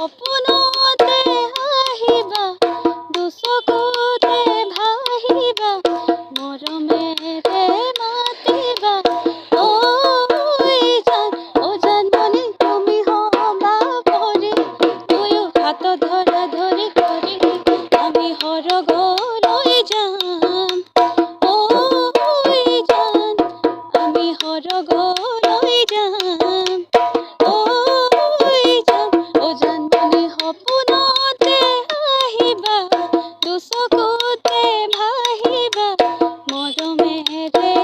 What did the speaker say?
সপনতে হাহিবা দুচকুতে ভাহিবা মৰমেৰে মাতিবা ঐ তুমি হবা ভৰি দুয়ো হাত ধৰা ধৰি কৰি সৰগ দুসকোতে ভাহিবা? মদমেতে